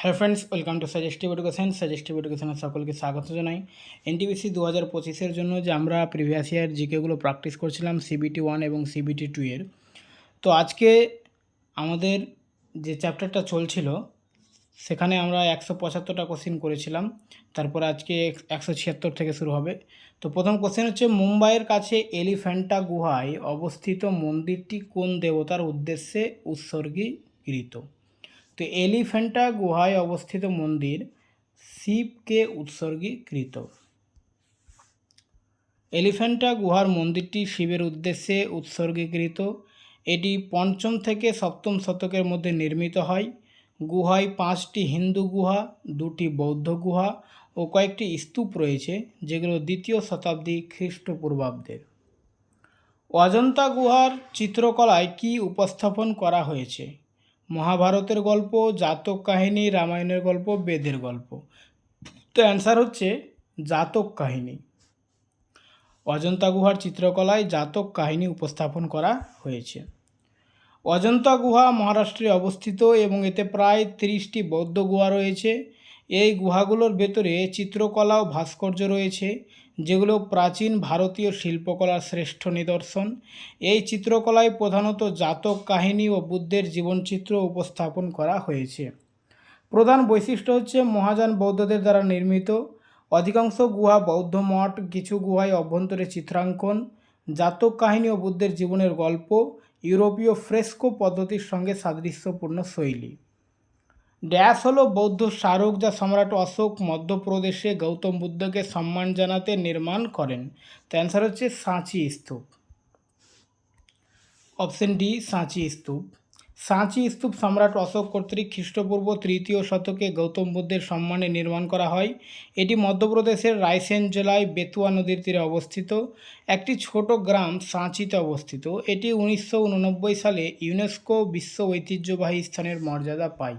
Hello friends, welcome to suggestive education suggestive এডুকেশনের সকলকে স্বাগত জানাই। এনটিপিসি দু হাজার পঁচিশের জন্য যে আমরা প্রিভিয়াস ইয়ার জিকেগুলো প্র্যাকটিস করছিলাম সিবিটি ওয়ান এবং সিবিটি টু এর। তো আজকে আমাদের যে চ্যাপ্টারটা চলছিল, সেখানে আমরা একশো পঁচাত্তরটা কোশ্চিন করেছিলাম। তারপরে আজকে একশো ছিয়াত্তর থেকে শুরু হবে। তো প্রথম কোশ্চেন হচ্ছে, মুম্বাইয়ের কাছে এলিফ্যান্টা গুহায় অবস্থিত মন্দিরটি কোন দেবতার উদ্দেশ্যে উৎসর্গীকৃত? তো এলিফ্যান্টা গুহায় অবস্থিত মন্দির শিবকে উৎসর্গীকৃত। এলিফ্যান্টা গুহার মন্দিরটি শিবের উদ্দেশ্যে উৎসর্গীকৃত। এটি পঞ্চম থেকে সপ্তম শতকের মধ্যে নির্মিত হয়। গুহায় পাঁচটি হিন্দু গুহা, দুটি বৌদ্ধ গুহা ও কয়েকটি স্তূপ রয়েছে, যেগুলো দ্বিতীয় শতাব্দী খ্রিস্টপূর্বাব্দের। অজন্তা গুহার চিত্রকলায় কি উপস্থাপন করা হয়েছে? মহাভারতের গল্প, জাতক কাহিনী, রামায়ণের গল্প, বেদের গল্প। তো অ্যান্সার হচ্ছে জাতক কাহিনী। অজন্তা গুহার চিত্রকলায় জাতক কাহিনী উপস্থাপন করা হয়েছে। অজন্তা গুহা মহারাষ্ট্রে অবস্থিত এবং এতে প্রায় তিরিশটি বৌদ্ধ গুহা রয়েছে। এই গুহাগুলোর ভেতরে চিত্রকলা ও ভাস্কর্য রয়েছে, যেগুলো প্রাচীন ভারতীয় শিল্পকলার শ্রেষ্ঠ নিদর্শন। এই চিত্রকলায় প্রধানত জাতক কাহিনী ও বুদ্ধের জীবনচিত্র উপস্থাপন করা হয়েছে। প্রধান বৈশিষ্ট্য হচ্ছে মহাযান বৌদ্ধদের দ্বারা নির্মিত। অধিকাংশ গুহা বৌদ্ধ মঠ, কিছু গুহায় অভ্যন্তরে চিত্রাঙ্কন, জাতক কাহিনী ও বুদ্ধের জীবনের গল্প, ইউরোপীয় ফ্রেস্কো পদ্ধতির সঙ্গে সাদৃশ্যপূর্ণ শৈলী। ড্যাশ হলো বৌদ্ধ স্মারক যা সম্রাট অশোক মধ্যপ্রদেশে গৌতম বুদ্ধকে সম্মান জানাতে নির্মাণ করেন। তো অ্যান্সার হচ্ছে সাঁচি স্তূপ। অপশন ডি সাঁচি স্তূপ। সাঁচি স্তূপ সম্রাট অশোক কর্তৃক খ্রিস্টপূর্ব তৃতীয় শতকে গৌতম বুদ্ধের সম্মানে নির্মাণ করা হয়। এটি মধ্যপ্রদেশের রায়সেন জেলায় বেতুয়া নদীর তীরে অবস্থিত। একটি ছোট গ্রাম সাঁচিতে অবস্থিত। এটি উনিশশো উননব্বই সালে ইউনেস্কো বিশ্ব ঐতিহ্যবাহী স্থানের মর্যাদা পায়।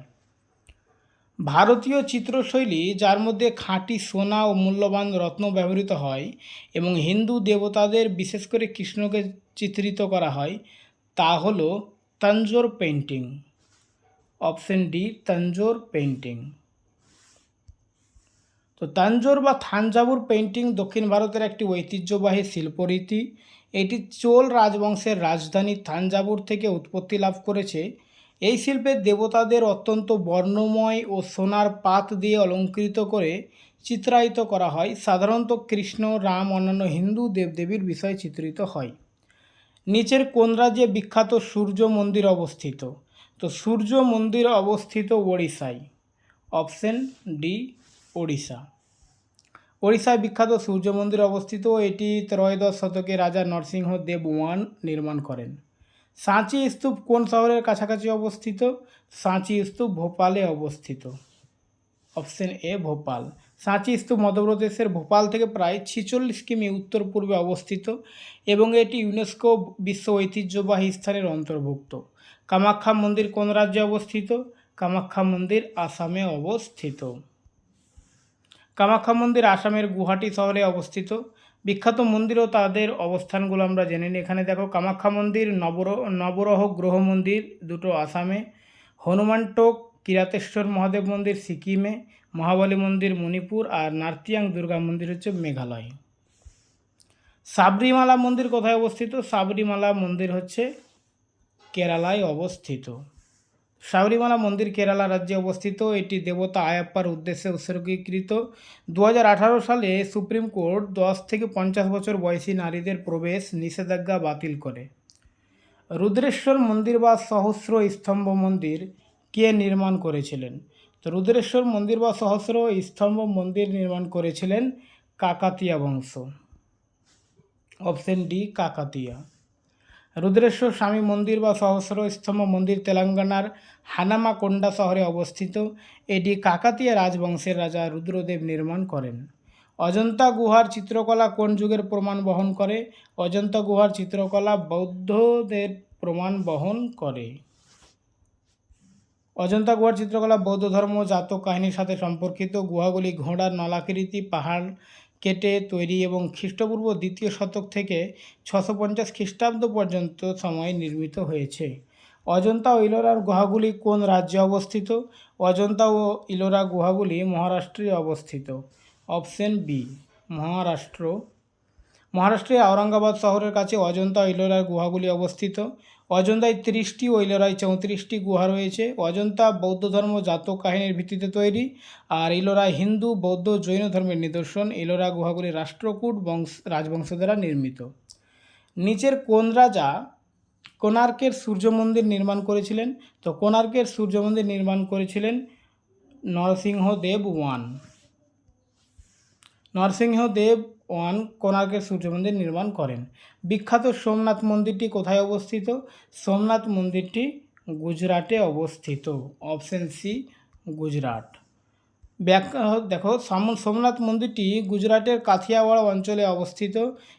ভারতীয় চিত্রশৈলী, যার মধ্যে খাঁটি সোনা ও মূল্যবান রত্ন ব্যবহৃত হয় এবং হিন্দু দেবতাদের বিশেষ করে কৃষ্ণকে চিত্রিত করা হয়, তা হল Tanjore painting option D, Tanjore painting তো তাঞ্জোর বা থানজাবুর পেন্টিং দক্ষিণ ভারতের একটি ঐতিহ্যবাহী শিল্পরীতি। এটি চোল রাজবংশের রাজধানী থানজাবুর থেকে উৎপত্তি লাভ করেছে। এই শিল্পের দেবতাদের অত্যন্ত বর্ণময় ও সোনার পাত দিয়ে অলঙ্কৃত করে চিত্রায়িত করা হয়। সাধারণত কৃষ্ণ, রাম, অন্যান্য হিন্দু দেবদেবীর বিষয়ে চিত্রিত হয়। নিচের কোন রাজ্যে বিখ্যাত সূর্য মন্দির অবস্থিত? তো সূর্য মন্দির অবস্থিত ওড়িশায়। Option D, Odisha. ওড়িশায় বিখ্যাত সূর্য মন্দির অবস্থিত। এটি ত্রয়োদশ শতকে রাজা নরসিংহ দেব ওয়ান নির্মাণ করেন। সাঁচি স্তূপ কোন শহরের কাছাকাছি অবস্থিত? সাঁচি স্তূপ ভোপালে অবস্থিত। Option A, Bhopal. সাঁচি স্তূপ মধ্যপ্রদেশের ভোপাল থেকে প্রায় ছিচল্লিশ কিমি উত্তর পূর্বে অবস্থিত এবং এটি ইউনেস্কো বিশ্ব ঐতিহ্যবাহী স্থানের অন্তর্ভুক্ত। কামাখ্যা মন্দির কোন রাজ্যে অবস্থিত? কামাখ্যা মন্দির আসামে অবস্থিত। কামাখ্যা মন্দির আসামের গুয়াহাটি শহরে অবস্থিত। বিখ্যাত মন্দির ও তাদের অবস্থানগুলো আমরা জেনে নিই। এখানে দেখো কামাখ্যা মন্দির, নবর, নবরহ গ্রহ মন্দির দুটো আসামে, হনুমান টোক, কিরাতেশ্বর মহাদেব মন্দির সিকিমে, মহাবলী মন্দির মণিপুর আর নার্তিয়াং দুর্গা মন্দির হচ্ছে মেঘালয়। সাবরিমালা মন্দির কোথায় অবস্থিত? সাবরিমালা মন্দির হচ্ছে কেরালায় অবস্থিত। সাবরিমালা মন্দির কেরালা রাজ্যে অবস্থিত এটি দেবতা আয়াপ্পার উদ্দেশ্যে উৎসর্গীকৃত। দু হাজার আঠারো সালে সুপ্রিম কোর্ট দশ থেকে পঞ্চাশ বছর বয়সী নারীদের প্রবেশ নিষেধাজ্ঞা বাতিল করে। রুদ্রেশ্বর মন্দির বা সহস্র স্তম্ভ মন্দির কে নির্মাণ করেছিলেন? তো রুদ্রেশ্বর মন্দির বা সহস্র স্তম্ভ মন্দির নির্মাণ করেছিলেন কাকাতিয়া বংশ। Option D, Kakatiya. রুদ্রেশ্বর স্বামী মন্দির বা সহস্র স্তম্ভ মন্দির তেলেঙ্গানার হানামাকোন্ডা শহরে অবস্থিত। এটি কাকাতিয়া রাজবংশের রাজা রুদ্রদেব নির্মাণ করেন। অজন্তা গুহার চিত্রকলা কোন যুগের প্রমাণ বহন করে? অজন্তা গুহার চিত্রকলা বৌদ্ধদের প্রমাণ বহন করে। অজন্তা গুহার চিত্রকলা বৌদ্ধ ধর্ম জাতক কাহিনীর সাথে সম্পর্কিত। গুহাগুলি ঘোড়ার নলাকৃতি, পাহাড় কেটে তৈরি এবং খ্রিস্টপূর্ব দ্বিতীয় শতক থেকে ছশো পঞ্চাশ খ্রিস্টাব্দ পর্যন্ত সময়ে নির্মিত হয়েছে। অজন্তা ও ইলোরার গুহাগুলি কোন রাজ্যে অবস্থিত? অজন্তা ও ইলোরা গুহাগুলি মহারাষ্ট্রে অবস্থিত। Option B, Maharashtra. মহারাষ্ট্রের আওরঙ্গাবাদ শহরের কাছে অজন্তা ইলোরার গুহাগুলি অবস্থিত। অজন্তায় তিরিশটি ইলোরায় চৌত্রিশটি গুহা রয়েছে। অজন্তা বৌদ্ধ ধর্ম জাতক কাহিনীর ভিত্তিতে তৈরি আর ইলোরা হিন্দু, বৌদ্ধ, জৈন ধর্মের নিদর্শন। ইলোরা গুহাগুলি রাষ্ট্রকূট, বংশ, রাজবংশ দ্বারা নির্মিত। নিচের কোন রাজা কোণার্কের সূর্য মন্দির নির্মাণ করেছিলেন? তো কোণার্কের সূর্য মন্দির নির্মাণ করেছিলেন নরসিংহদেব ওয়ান। নরসিংহদেব ওয়ান কোণার্কের সূর্য মন্দির নির্মাণ করেন। বিখ্যাত সোমনাথ মন্দিরটি কোথায় অবস্থিত? সোমনাথ মন্দিরটি গুজরাটে অবস্থিত। Option C, Gujarat. ব্যাখ্যা দেখো, সাম- সোমনাথ মন্দিরটি গুজরাটের কাথিয়াওয়াড় অঞ্চলে অবস্থিত।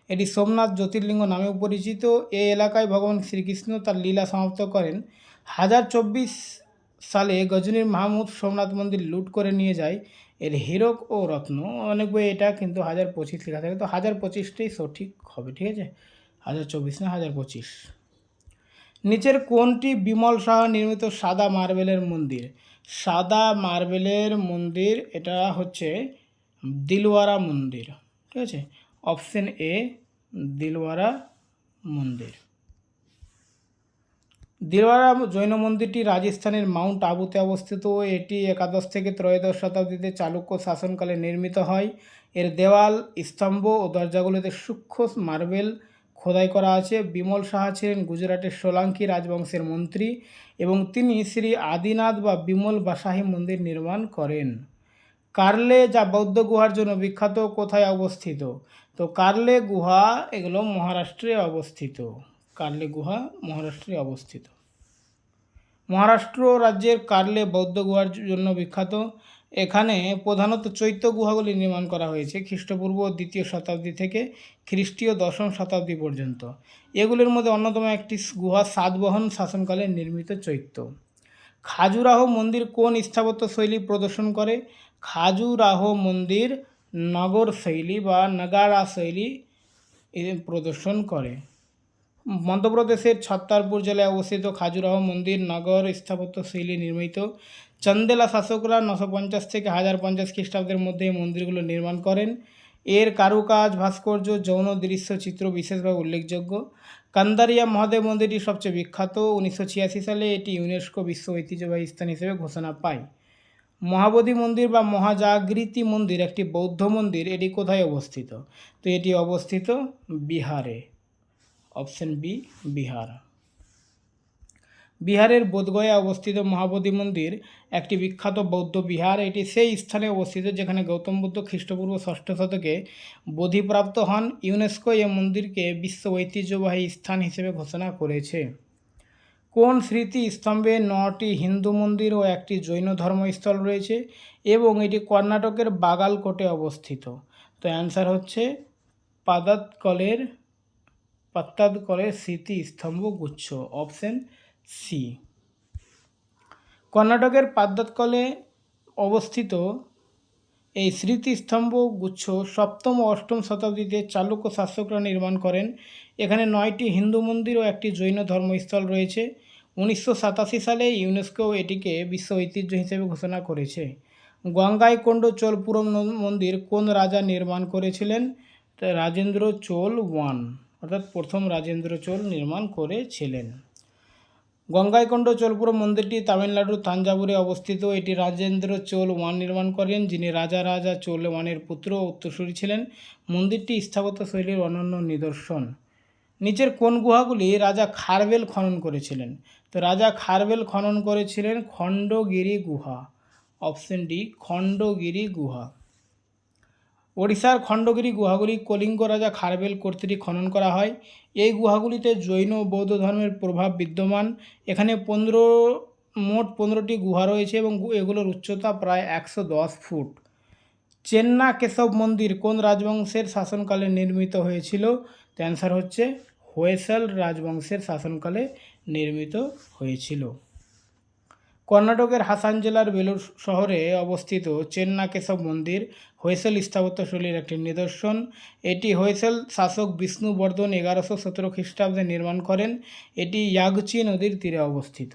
এটি সোমনাথ জ্যোতির্লিঙ্গ নামেও পরিচিত। এই এলাকায় ভগবান শ্রীকৃষ্ণ তার লীলা সমাপ্ত করেন। হাজার চব্বিশ সালে গজনীর মাহমুদ সোমনাথ মন্দির লুট করে নিয়ে যায়। এর হীরক ও রত্ন অনেক বই এটা কিন্তু হাজার পঁচিশ লেখা থাকে। তো হাজার পঁচিশটাই সঠিক হবে, ঠিক আছে? হাজার চব্বিশ না হাজার পঁচিশ। নিচের কোনটি বিমল সাহা নির্মিত সাদা মার্বেলের মন্দির? সাদা মার্বেলের মন্দির এটা হচ্ছে দিলওয়ারা মন্দির, ঠিক আছে? অপশন এ, দিলওয়ারা মন্দির। দিলওয়ারা জৈন মন্দিরটি রাজস্থানের মাউন্ট আবুতে অবস্থিত। এটি একাদশ থেকে ত্রয়োদশ শতাব্দীতে চালুক্য শাসনকালে নির্মিত হয়। এর দেওয়াল, স্তম্ভ ও দরজাগুলিতে সূক্ষ্ম মার্বেল খোদাই করা আছে। বিমল সাহা ছিলেন গুজরাটের সোলাঙ্কি রাজবংশের মন্ত্রী এবং তিনি শ্রী আদিনাথ বা বিমল বাসাহী মন্দির নির্মাণ করেন। কার্লে যা বৌদ্ধ গুহার জন্য বিখ্যাত, কোথায় অবস্থিত? তো কার্লে গুহা এগুলো মহারাষ্ট্রে অবস্থিত। কার্লে গুহা মহারাষ্ট্রে অবস্থিত। মহারাষ্ট্র রাজ্যের কার্লে বৌদ্ধ গুহার জন্য বিখ্যাত। এখানে প্রধানত চৈত্য গুহাগুলি নির্মাণ করা হয়েছে খ্রিস্টপূর্ব দ্বিতীয় শতাব্দী থেকে খ্রিস্টীয় দশম শতাব্দী পর্যন্ত। এগুলির মধ্যে অন্যতম একটি গুহা সাতবহন শাসনকালে নির্মিত চৈত্য। খাজুরাহ মন্দির কোন স্থাপত্য শৈলী প্রদর্শন করে? খাজুরাহ মন্দির নগর শৈলী বা নগারা শৈলী প্রদর্শন করে। মধ্যপ্রদেশের ছত্তারপুর জেলায় অবস্থিত খাজুরাহ মন্দির নগর স্থাপত্য শৈলী নির্মিত। চন্দেলা শাসকরা নশো পঞ্চাশ থেকে হাজার পঞ্চাশ খ্রিস্টাব্দের মধ্যে এই মন্দিরগুলো নির্মাণ করেন। এর কারুকাজ, ভাস্কর্য, যৌন দৃশ্য, চিত্র বিশেষভাবে উল্লেখযোগ্য। কান্দারিয়া মহাদেব মন্দিরটি সবচেয়ে বিখ্যাত। উনিশশো ছিয়াশি সালে এটি ইউনেস্কো বিশ্ব ঐতিহ্যবাহী স্থান হিসেবে ঘোষণা পায়। মহাবোধি মন্দির বা মহাজাগৃতি মন্দির, একটি বৌদ্ধ মন্দির, এটি কোথায় অবস্থিত? তো এটি অবস্থিত বিহারে। Option B, Bihar. বিহারের বোধগয়া অবস্থিত মহাবোধি মন্দির, একটি বিখ্যাত বৌদ্ধ বিহার। এটি সেই স্থানে অবস্থিত যেখানে গৌতম বুদ্ধ খ্রিস্টপূর্ব ষষ্ঠ শতকে বোধিপ্রাপ্ত হন। ইউনেস্কো এই মন্দিরকে বিশ্ব ঐতিহ্যবাহী স্থান হিসেবে ঘোষণা করেছে। কোন স্মৃতি স্তম্ভে নটি হিন্দু মন্দির ও একটি জৈন ধর্মস্থল রয়েছে এবং এটি কর্ণাটকের বাগালকোটে অবস্থিত? তো অ্যান্সার হচ্ছে পাদাতকলের পাত্তাদকলের স্মৃতি স্তম্ভ গুচ্ছ অপশন সি কর্ণাটকের পাদ্যাতকলে অবস্থিত এই স্মৃতিস্তম্ভ গুচ্ছ সপ্তম ও অষ্টম শতাব্দীতে চালুক্য শাসকরা নির্মাণ করেন। এখানে নয়টি হিন্দু মন্দির ও একটি জৈন ধর্মস্থল রয়েছে। উনিশশো সাতাশি সালে ইউনেস্কো এটিকে বিশ্ব ঐতিহ্য হিসেবে ঘোষণা করেছে। গঙ্গাইকোন্ড চোলপুরম মন্দির কোন রাজা নির্মাণ করেছিলেন? রাজেন্দ্র চোল ওয়ান। অর্থাৎ প্রথম রাজেন্দ্র চোল নির্মাণ করেছিলেন। গঙ্গাইকোন্ড চোলপুর মন্দিরটি তামিলনাড়ুর তাঞ্জাবুরে অবস্থিত। এটি রাজেন্দ্র চোল ওয়ান নির্মাণ করেন, যিনি রাজা রাজা চোল ওয়ানের পুত্র ও উত্তরসূরি ছিলেন। মন্দিরটি স্থাপত্য শৈলীর অনন্য নিদর্শন। নিচের কোন গুহাগুলি রাজা খারবেল খনন করেছিলেন? তো রাজা খারবেল খনন করেছিলেন খণ্ডগিরি গুহা, অপশন ডি খণ্ডগিরি গুহা। ওড়িশার খণ্ডগিরি গুহাগুলি কলিঙ্গ রাজা খারবেল কর্তৃক খনন করা হয়। এই গুহাগুলিতে জৈন বৌদ্ধ ধর্মের প্রভাব বিদ্যমান। এখানে পনেরো, মোট পনেরোটি গুহা রয়েছে এবং এগুলোর উচ্চতা প্রায় একশো দশ ফুট। চেন্না কেশব মন্দির কোন রাজবংশের শাসনকালে নির্মিত হয়েছিল? অ্যান্সার হচ্ছে হোয়েসল রাজবংশের শাসনকালে নির্মিত হয়েছিল। কর্ণাটকের হাসান জেলার বেলুর শহরে অবস্থিত চেন্না কেশব মন্দির হৈসেল স্থাপত্যশৈলীর একটি নিদর্শন। এটি হৈসেল শাসক বিষ্ণুবর্ধন এগারোশো সতেরো খ্রিস্টাব্দে নির্মাণ করেন। এটি ইয়াগচি নদীর তীরে অবস্থিত।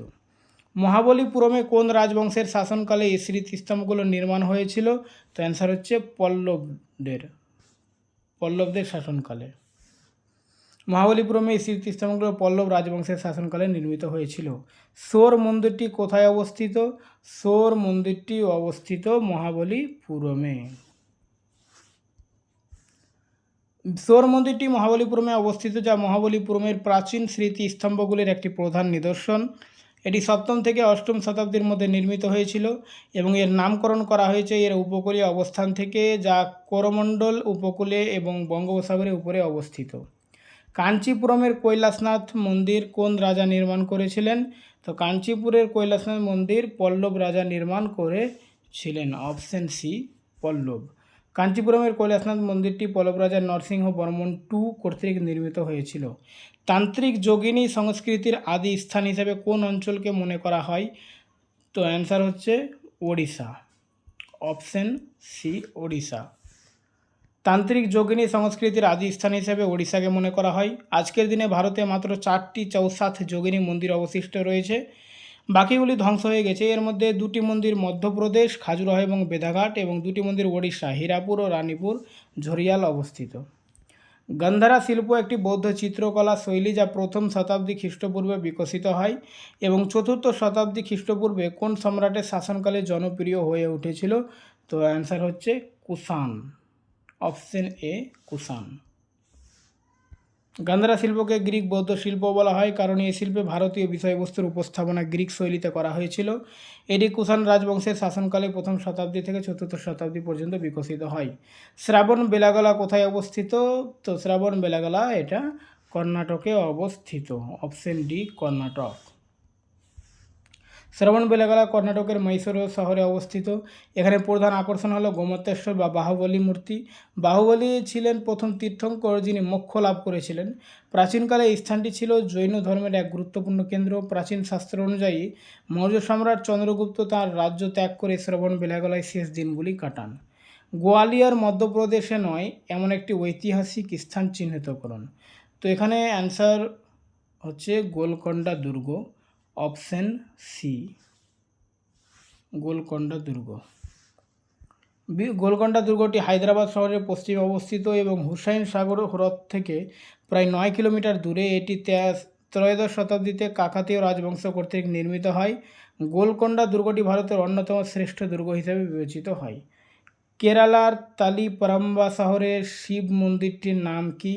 মহাবলীপুরমে কোন রাজবংশের শাসনকালে এই স্মৃতিস্তম্ভগুলো নির্মাণ হয়েছিল? তো অ্যান্সার হচ্ছে পল্লবদের। পল্লবদের শাসনকালে। মহাবলীপুরমে এই স্মৃতিস্তম্ভগুলো পল্লব রাজবংশের শাসনকালে নির্মিত হয়েছিল। সোর মন্দিরটি কোথায় অবস্থিত? সোর মন্দিরটি অবস্থিত মহাবলীপুরমে। সোর মন্দিরটি মহাবলীপুরমে অবস্থিত, যা মহাবলীপুরমের প্রাচীন স্মৃতিস্তম্ভগুলির একটি প্রধান নিদর্শন। এটি সপ্তম থেকে অষ্টম শতাব্দীর মধ্যে নির্মিত হয়েছিল এবং এর নামকরণ করা হয়েছে এর উপকূলীয় অবস্থান থেকে, যা করমণ্ডল উপকূলে এবং বঙ্গোপসাগরের উপরে অবস্থিত। কাঞ্চিপুরমের কৈলাসনাথ মন্দির কোন রাজা নির্মাণ করেছিলেন? তো কাঞ্চিপুরের কৈলাসনাথ মন্দির পল্লব রাজা নির্মাণ করেছিলেন অপশন সি পল্লব। কাঞ্চিপুরমের কৈলাসনাথ মন্দিরটি পল্লব রাজা নরসিংহ বর্মন টু কর্তৃক নির্মিত হয়েছিল। তান্ত্রিক যোগিনী সংস্কৃতির আদি স্থান হিসেবে কোন অঞ্চলকে মনে করা হয়? তো অ্যান্সার হচ্ছে ওড়িশা। Option C Odisha. তান্ত্রিক যোগিনী সংস্কৃতির আদি স্থান হিসেবে ওড়িশাকে মনে করা হয়। আজকের দিনে ভারতে মাত্র চারটি চৌসাথ যোগিনী মন্দির অবশিষ্ট রয়েছে। বাকিগুলি ধ্বংস হয়ে গেছে। এর মধ্যে দুটি মন্দির মধ্যপ্রদেশ, খাজুরাহ এবং বেদাঘাট এবং দুটি মন্দির ওড়িশা, হীরাপুর ও রানীপুর, ঝরিয়াল অবস্থিত। গান্ধারা শিল্প একটি বৌদ্ধ চিত্রকলা শৈলী যা প্রথম শতাব্দী খ্রিস্টপূর্বে বিকশিত হয় এবং চতুর্থ শতাব্দী খ্রিস্টপূর্বে কোন সম্রাটের শাসনকালে জনপ্রিয় হয়ে উঠেছিল? তো অ্যান্সার হচ্ছে Kushan. Option A, Kushan. Gandhara শিল্পকে গ্রিক বৌদ্ধ শিল্প বলা হয়, কারণ এই শিল্পে ভারতীয় বিষয়বস্তুর উপস্থাপনা গ্রিক শৈলীতে করা হয়েছিল। এটি কুষাণ রাজবংশের শাসনকালে প্রথম শতাব্দী থেকে চতুর্থ শতাব্দী পর্যন্ত বিকশিত হয়। শ্রাবণ বেলাগলা কোথায় অবস্থিত? তো শ্রাবণ বেলাগলা এটা কর্ণাটকে অবস্থিত। Option D, Karnataka. শ্রবণ বেলাগলা কর্ণাটকের মহীশূর শহরে অবস্থিত। এখানে প্রধান আকর্ষণ হলো গোমতেশ্বর বা বাহুবলী মূর্তি। বাহুবলী ছিলেন প্রথম তীর্থঙ্কর যিনি মোক্ষ লাভ করেছিলেন। প্রাচীনকালে এই স্থানটি ছিল জৈন ধর্মের এক গুরুত্বপূর্ণ কেন্দ্র। প্রাচীন শাস্ত্র অনুযায়ী মৌর্য সম্রাট চন্দ্রগুপ্ত তার রাজ্য ত্যাগ করে শ্রবণ বেলাগলায় শেষ দিনগুলি কাটান। গোয়ালিয়র মধ্যপ্রদেশে নয়, এমন একটি ঐতিহাসিক স্থান চিহ্নিত করুন। তো এখানে অ্যান্সার হচ্ছে গোলকন্ডা দুর্গ। অপশন সি, গোলকন্ডা দুর্গ। গোলকন্ডা দুর্গটি হায়দ্রাবাদ শহরের পশ্চিমে অবস্থিত এবং হুসাইন সাগর হ্রদ থেকে প্রায় নয় কিলোমিটার দূরে এটি ত্রয়োদশ শতাব্দীতে কাকাতীয় রাজবংশ কর্তৃক নির্মিত হয়। গোলকন্ডা দুর্গটি ভারতের অন্যতম শ্রেষ্ঠ দুর্গ হিসেবে বিবেচিত হয়। কেরালার তালিপারাম্বা শহরের শিব মন্দিরটির নাম কি,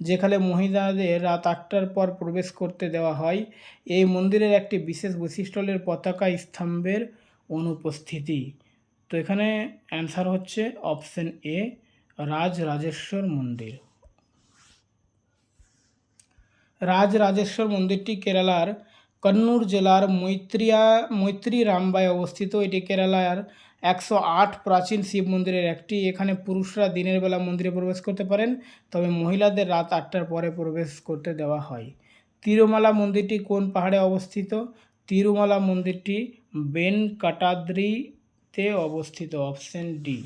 যেখানে মহিলাদের রাত আটটার পর প্রবেশ করতে দেওয়া হয়? এই মন্দিরের একটি বিশেষ বৈশিষ্ট্য হল পতাকা স্তম্ভের অনুপস্থিতি। তো এখানে অ্যান্সার হচ্ছে অপশন এ রাজ রাজেশ্বর মন্দির। রাজ রাজেশ্বর মন্দিরটি কেরালার কন্নুর জেলার মৈত্রিয়া, মৈত্রী রামবায় অবস্থিত। এটি কেরালার একশো আট প্রাচীন শিব মন্দিরের একটি। এখানে পুরুষরা দিনের বেলা মন্দিরে প্রবেশ করতে পারেন, তবে মহিলাদের রাত আটটার পরে প্রবেশ করতে দেওয়া হয়। তিরুমালা মন্দিরটি কোন পাহাড়ে অবস্থিত? তিরুমালা মন্দিরটি বেন কাটাদ্রিতে অবস্থিত, অপশন ডি।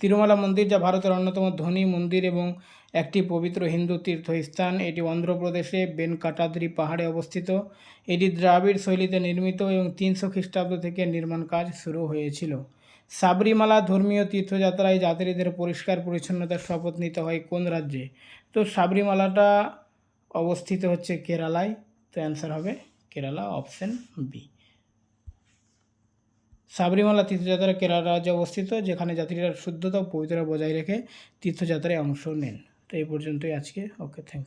তিরুমালা মন্দির যা ভারতের অন্যতম ধনী মন্দির এবং একটি পবিত্র হিন্দু তীর্থস্থান। এটি অন্ধ্রপ্রদেশে বেনকাটাদ্রি পাহাড়ে অবস্থিত। এটি দ্রাবিড় শৈলীতে নির্মিত এবং তিনশো খ্রিস্টাব্দ থেকে নির্মাণ কাজ শুরু হয়েছিল। সাবরিমালা ধর্মীয় তীর্থযাত্রায় যাত্রীদের পরিষ্কার পরিচ্ছন্নতার শপথ নিতে হয় কোন রাজ্যে? তো সাবরিমালাটা অবস্থিত হচ্ছে কেরালায়। তো অ্যান্সার হবে কেরালা, অপশন বি। সাবরিমালা তীর্থযাত্রা কেরালা রাজ্যে অবস্থিত, যেখানে যাত্রীরা শুদ্ধতা ও বজায় রেখে তীর্থযাত্রায় অংশ নেন। তো এই পর্যন্তই আজকে। Okay thank you